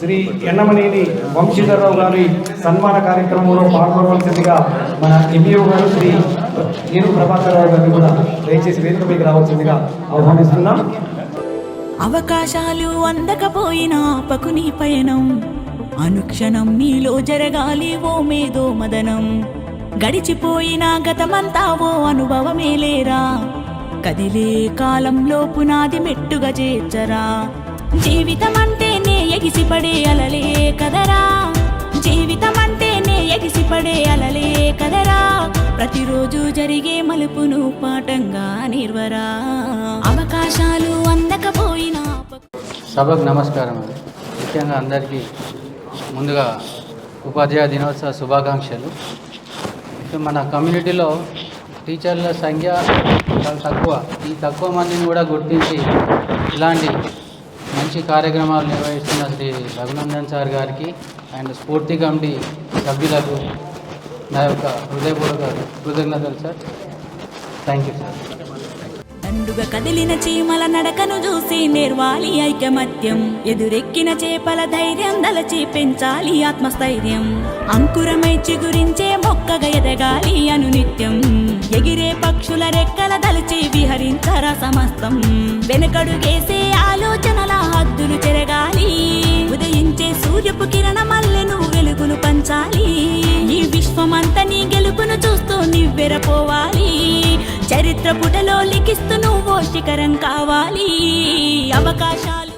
శ్రీ ఎన్నమనేని వంశీధరరావు గారి సన్మాన కార్యక్రమంలో పాల్గొనవలసిందిగా మన ఎంఈఓ గారు శ్రీ నేను ప్రభాకర్ రావు గారిని కూడా దయచేసి వేదిక మీకు రావాల్సిందిగా ఆహ్వానిస్తున్నాం. అవకాశాలు అందకపోయినా పకుని పయనం. అనుక్షణం నీలో జరగాలి ఓ మేధో మదనం. గడిచిపోయిన గతమంతా ఓ అనుభవమే లేరా? కదిలే కాలంలో పునాది మెట్టుగా చేర్చరా? జీవితం ఎగిసిపడే అలలే కదరా. జీవితం అంటేనే ఎగిసిపడే అలలే కదరా. ప్రతిరోజు జరిగే మలుపును పాఠంగా నిర్వరా. అవకాశాలు అందకపోయినా సభకు నమస్కారం ముఖ్యంగా అందరికీ ముందుగా ఉపాధ్యాయ దినోత్సవ శుభాకాంక్షలు. మన కమ్యూనిటీలో టీచర్ల సంఖ్య చాలా తక్కువ. ఈ తక్కువ మందిని కూడా గుర్తించి ఇలాంటి మంచి కార్యక్రమాలు నిర్వహిస్తున్న శ్రీ రఘునందన్ సార్ గారికి అండ్ స్ఫూర్తి కమిటీ సభ్యులకు నా యొక్క హృదయపూర్వక కృతజ్ఞతలు సార్. థ్యాంక్ యూ సార్ దండుగా కదిలిన చీమల నడకను చూసి నేర్వాలి ఐకమత్యం. ఎదురెక్కిన చేపల ధైర్యం దలచి పెంచాలి ఆత్మస్థైర్యం. అంకురమై చిగురించే మొక్కగా ఎదగాలి అనునిత్యం. ఎగిరే పక్షుల రెక్కల దలచి విహరించరా సమస్తం. వెనకడుగేసే ఆలు విశ్వమంత నీ గెలుపును చూస్తూ నివ్వెరపోవాలి. చరిత్ర పుటలో లిఖిస్తూ నువ్వు శిఖరం కావాలి. అవకాశాలు